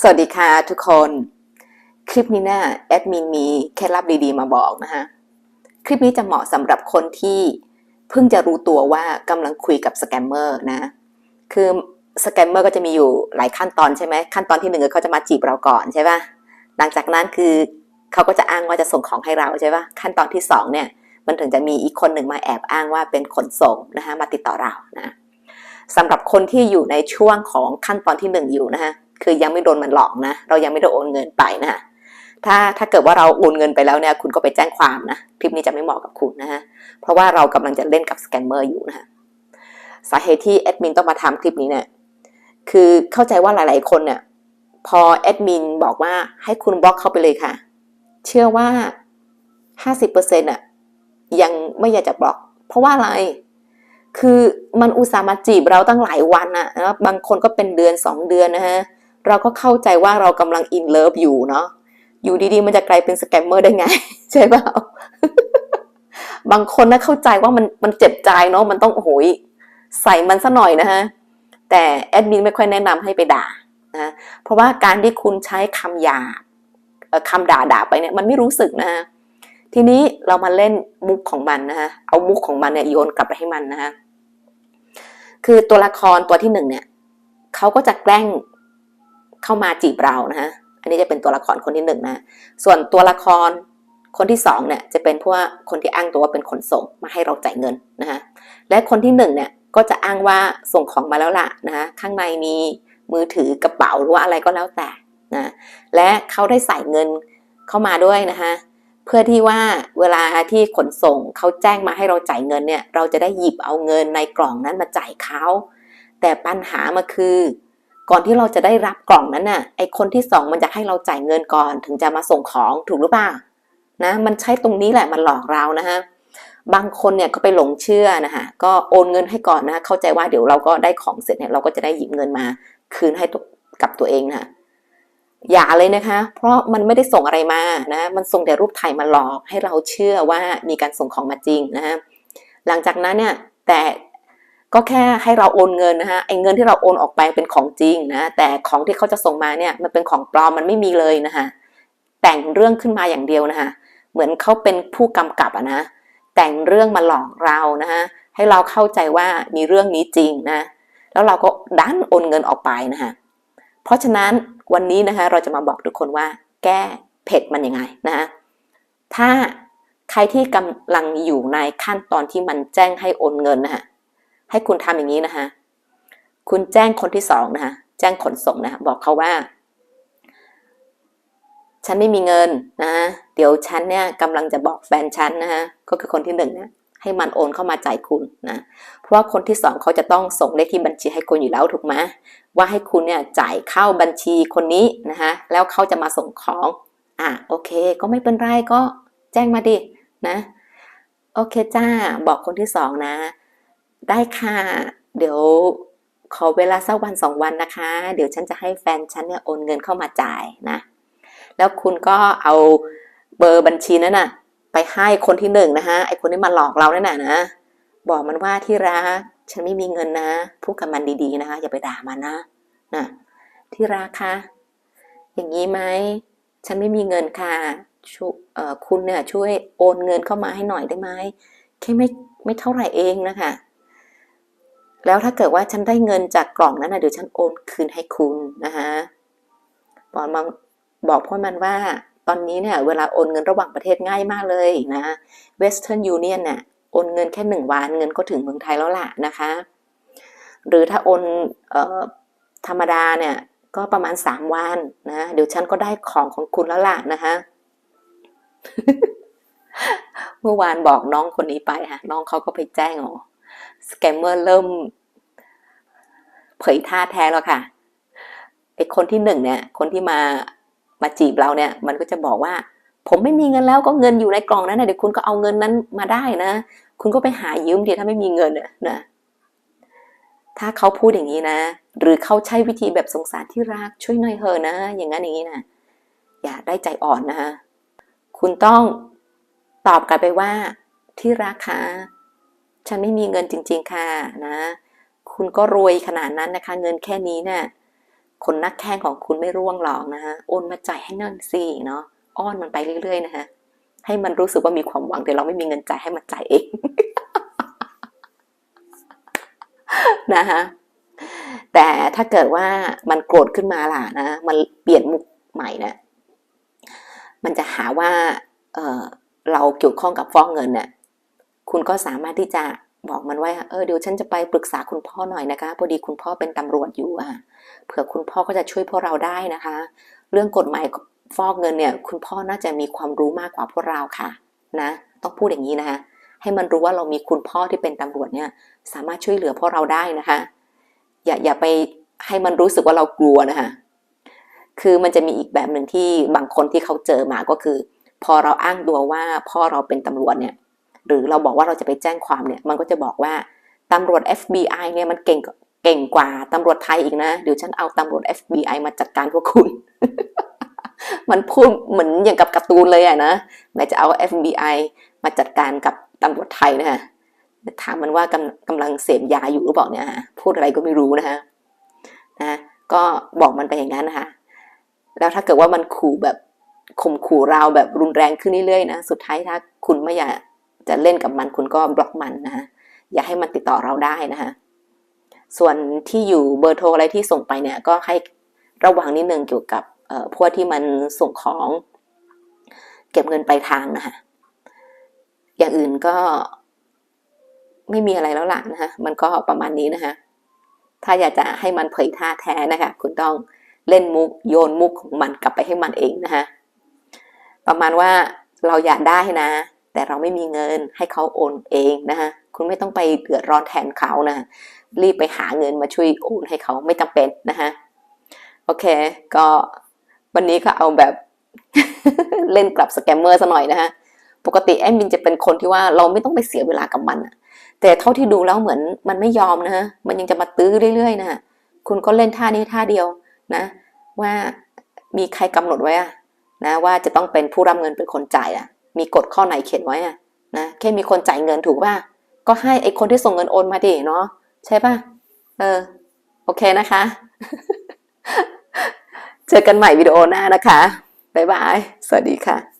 สวัสดีค่ะทุกคน คลิปนี้นะแอดมินมีเคล็ดลับดีๆมาบอกนะฮะคลิปนี้จะเหมาะสำหรับคนที่เพิ่งจะรู้ตัวว่ากำลังคุยกับสแกมเมอร์นะ คือสแกมเมอร์ก็จะมีอยู่หลายขั้นตอนใช่ไหมขั้นตอนที่หนึ่งเขาจะมาจีบเราก่อนใช่ปะหลังจากนั้นคือเขาก็จะอ้างว่าจะส่งของให้เราใช่ปะขั้นตอนที่สองเนี่ยมันถึงจะมีอีกคนหนึ่งมาแอบอ้างว่าเป็นขนส่งนะคะมาติดต่อเรานะสำหรับคนที่อยู่ในช่วงของขั้นตอนที่หนึ่งอยู่นะฮะ คือยังไม่โดนมันหลอกนะ เรายังไม่ได้โอนเงินไปนะถ้าถ้าเกิดว่าเราโอนเงินไปแล้วเนี่ยคุณก็ไปแจ้งความนะคลิปนี้จะไม่เหมาะกับคุณนะฮะเพราะว่าเรากำลังจะเล่นกับสแกมเมอร์อยู่นะฮะสาเหตุที่แอดมินต้องมาทำคลิปนี้เนี่ยคือเข้าใจว่าหลาย ๆ คนเนี่ยพอแอดมินบอกว่าให้คุณบล็อกเข้าไปเลยค่ะ เชื่อว่า 50%อะยังไม่อยากจะบล็อก เพราะว่าอะไร คือมันอุตส่าห์มาจีบเราตั้งหลายวันอะนะบางคนก็เป็นเดือนสองเดือนนะฮะ เราก็เข้าใจว่าเรากำลังอินเลิฟอยู่เนาะอยู่ดีๆ มันจะกลายเป็นสแกมเมอร์ได้ไง ใช่เปล่าบางคนนะเข้าใจว่ามันมันเจ็บใจเนาะมันต้องโอ้โหยใส่มันซะหน่อยนะฮะแต่แอดมินไม่ค่อยแนะนำให้ไปด่านะเพราะว่าการที่คุณใช้คำหยาบเอ่อคำด่าด่าไปเนี่ยมันไม่รู้สึกนะฮะทีนี้เรามาเล่นมุกของมันนะฮะเอามุกของมันเนี่ยโยนกลับไปให้มันนะฮะคือตัวละครตัวที่หนึ่งเนี่ยเขาก็จะแกล้ง เข้ามาจีบเรานะฮะอันนี้จะเป็นตัวละครคนที่หนึ่งนะ ส่วนตัวละครคนที่สองเนี่ยจะเป็นพวกคนที่อ้างตัวว่าเป็นขนส่งมาให้เราจ่ายเงินนะฮะและคนที่หนึ่งเนี่ยก็จะอ้างว่าส่งของมาแล้วล่ะนะฮะข้างในมีมือถือกระเป๋าหรือว่าอะไรก็แล้วแต่นะและเขาได้ใส่เงินเข้ามาด้วยนะคะเพื่อที่ว่าเวลาที่ขนส่งเขาแจ้งมาให้เราจ่ายเงินเนี่ยเราจะได้หยิบเอาเงินในกล่องนั้นมาจ่ายเขาแต่ปัญหามาคือ ก่อนที่เราจะได้รับกล่องนั้นน่ะไอคนที่สองมันจะให้เราจ่ายเงินก่อนถึงจะมาส่งของถูกหรือเปล่านะมันใช้ตรงนี้แหละมันหลอกเรานะฮะบางคนเนี่ยก็ไปหลงเชื่อนะคะก็โอนเงินให้ก่อนนะเข้าใจว่าเดี๋ยวเราก็ได้ของเสร็จเนี่ยเราก็จะได้หยิบเงินมาคืนให้กับตัวเองนะอย่าเลยนะคะ เพราะมันไม่ได้ส่งอะไรมานะมันส่งแต่รูปถ่ายมาหลอกให้เราเชื่อว่ามีการส่งของมาจริงนะฮะหลังจากนั้นเนี่ยแต่ ก็แค่ให้เราโอนเงินนะฮะไอ้เงินที่เราโอนออกไปเป็นของจริงนะแต่ของที่เขาจะส่งมาเนี่ยมันเป็นของปลอมมันไม่มีเลยนะคะแต่งเรื่องขึ้นมาอย่างเดียวนะคะเหมือนเขาเป็นผู้กำกับอะนะแต่งเรื่องมาหลอกเรานะฮะให้เราเข้าใจว่ามีเรื่องนี้จริงนะแล้วเราก็ดันโอนเงินออกไปนะฮะเพราะฉะนั้นวันนี้นะคะเราจะมาบอกทุกคนว่า แก้เผ็ดมันยังไงนะฮะถ้าใครที่กำลังอยู่ในขั้นตอนที่มันแจ้งให้โอนเงินนะฮะ ให้คุณทำอย่างนี้นะคะ คุณแจ้งคนที่สองนะคะแจ้งขนส่งนะคะบอกเขาว่า ฉันไม่มีเงินนะเดี๋ยวฉันเนี่ยกำลังจะบอกแฟนฉันนะฮะก็คือคนที่หนึ่งนะให้มันโอนเข้ามาจ่ายคุณนะ เพราะว่าคนที่สองเขาจะต้องส่งเลขที่บัญชีให้คุณอยู่แล้วถูกไหมว่าให้คุณเนี่ยจ่ายเข้าบัญชีคนนี้นะคะแล้วเขาจะมาส่งของ อะโอเค ก็ไม่เป็นไรก็แจ้งมาดินะ โอเคจ้าบอกคนที่สองนะ ได้ค่ะ เดี๋ยวขอเวลาสักวันสองวันนะคะ เดี๋ยวฉันจะให้แฟนฉันเนี่ยโอนเงินเข้ามาจ่ายนะ แล้วคุณก็เอาเบอร์บัญชีนั้นน่ะ ไปให้คนที่หนึ่งนะคะไอคนที่มาหลอกเรานั่นน่ะนะ บอกมันว่าที่รักฉันไม่มีเงินนะพูดกับมันดีๆนะคะ อย่าไปด่ามันนะนะที่รักคะอย่างนี้ไหมฉันไม่มีเงินค่ะช่วยคุณเนี่ยช่วยโอนเงินเข้ามาให้หน่อยได้ไหมแค่ไม่ไม่เท่าไหร่เองนะคะ แล้วถ้าเกิดว่าฉันได้เงินจากกล่องนั้นนะเดี๋ยวฉันโอนคืนให้คุณนะคะบอกมันบอกพ่อมันว่า ตอนนี้เนี่ยเวลาโอนเงินระหว่างประเทศง่ายมากเลยนะ Western Union เนี่ยโอนเงินแค่หนึ่งวันเงินก็ถึงเมืองไทยแล้วล่ะนะคะ หรือถ้าโอนออธรรมดาเนี่ยก็ประมาณสามวันนะเดี๋ยวฉันก็ได้ของของคุณแล้วล่ะนะคะเมื่อวานบอกน้องคนนี้ไปค่ะน้องเขาก็ไปแจ้งอ๋อ สแกมเมอร์เริ่ม เผยท่าแท้แล้วค่ะไอคนที่หนึ่งเนี่ย คนที่มามาจีบเราเนี่ย มันก็จะบอกว่า ผมไม่มีเงินแล้วก็เงินอยู่ในกล่องนั้นนะเดี๋ยวคุณก็เอาเงินนั้นมาได้นะ คุณก็ไปหายืมดีถ้าไม่มีเงินนะถ้าเขาพูดอย่างนี้นะ หรือเขาใช้วิธีแบบสงสารที่รักช่วยหน่อยเถอะนะ อย่างนั้นอย่างนี้นะอย่าได้ใจอ่อนนะคะคุณต้องตอบกลับไปว่าที่รักคะ ฉันไม่มีเงินจริง ๆ ค่ะนะ คุณก็รวยขนาดนั้นนะคะ เงินแค่นี้เนี่ยคนนักแข่งของคุณไม่ร่วงหรอกนะฮะโอนมาจ่ายให้นั่นสิเนาะอ้อนมันไปเรื่อย ๆ นะฮะให้มันรู้สึกว่ามีความหวังแต่เราไม่มีเงินจ่ายให้มันจ่ายเองนะฮะแต่ถ้าเกิดว่ามันโกรธขึ้นมาล่ะนะ มันเปลี่ยนมุกใหม่นะมันจะหาว่าเออเราเกี่ยวข้องกับฟ้องเงินเนี่ย คุณก็สามารถที่จะบอกมันว่าเออเดี๋ยวฉันจะไปปรึกษาคุณพ่อหน่อยนะคะพอดีคุณพ่อเป็นตำรวจอยู่อะเผื่อคุณพ่อก็จะช่วยพวกเราได้นะคะ เรื่องกฎหมายฟอกเงินเนี่ย คุณพ่อน่าจะมีความรู้มากกว่าพวกเราค่ะ นะ ต้องพูดอย่างนี้นะคะให้มันรู้ว่าเรามีคุณพ่อที่เป็นตำรวจเนี่ย สามารถช่วยเหลือพวกเราได้นะคะ อย่าอย่าไปให้มันรู้สึกว่าเรากลัวนะคะคือมันจะมีอีกแบบหนึ่งที่บางคนที่เขาเจอมาก็คือ พอเราอ้างตัวว่าพ่อเราเป็นตำรวจเนี่ย หรือเราบอกว่าเราจะไปแจ้งความเนี่ยมันก็จะบอกว่าตำรวจ FBI เนี่ยมันเก่งเก่งกว่าตำรวจไทยอีกนะเดี๋ยวฉันเอาตำรวจ FBI มาจัดการพวกคุณ มันพูดเหมือนอย่างกับการ์ตูนเลยอะนะแม้จะเอา FBI มาจัดการกับตำรวจไทยนะฮะถามมันว่ากำกำลังเสพยาอยู่หรือเปล่าเนี่ยฮะพูดอะไรก็ไม่รู้นะฮะนะก็บอกมันไปอย่างนั้นนะคะแล้วถ้าเกิดว่ามันขู่แบบข่มขู่เราแบบรุนแรงขึ้นเรื่อยๆนะสุดท้ายถ้าคุณไม่อยาก จะเล่นกับมันคุณก็บล็อกมันนะฮะอย่าให้มันติดต่อเราได้นะคะส่วนที่อยู่เบอร์โทรอะไรที่ส่งไปเนี่ยก็ให้ระวังนิดนึงเกี่ยวกับพวกที่มันส่งของ เก็บเงินปลายทางนะคะอย่างอื่นก็ไม่มีอะไรแล้วล่ะนะคะมันก็ประมาณนี้นะคะถ้าอยากจะให้มันเผยท่าแท้นะคะ คุณต้องเล่นมุกโยนมุกของมันกลับไปให้มันเองนะคะประมาณว่าเราอยากได้นะ แต่เราไม่มีเงินให้เขาโอนเองนะคะคุณไม่ต้องไปเดือดร้อนแทนเขานะ รีบไปหาเงินมาช่วยโอนให้เขาไม่จำเป็นนะคะโอเค ก็วันนี้ก็เอาแบบเล่นกลับสแกมเมอร์ซะหน่อยนะคะปกติแอดมินจะเป็นคนที่ว่าเราไม่ต้องไปเสียเวลากับมันแต่เท่าที่ดูแล้วเหมือนมันไม่ยอมนะฮะมันยังจะมาตื้อเรื่อยๆนะคุณก็เล่นท่านี้ท่าเดียวนะ ว่ามีใครกำหนดไว้อะนะว่าจะต้องเป็นผู้รับเงินเป็นคนจ่ายอะ มีกฎข้อไหนเขียนไว้อะนะแค่มีคนจ่ายเงินถูกป่ะก็ให้ไอคนที่ส่งเงินโอนมาดิเนาะใช่ป่ะเออโอเคนะคะ เจอกันใหม่วิดีโอหน้านะคะบ๊ายบาย สวัสดีค่ะ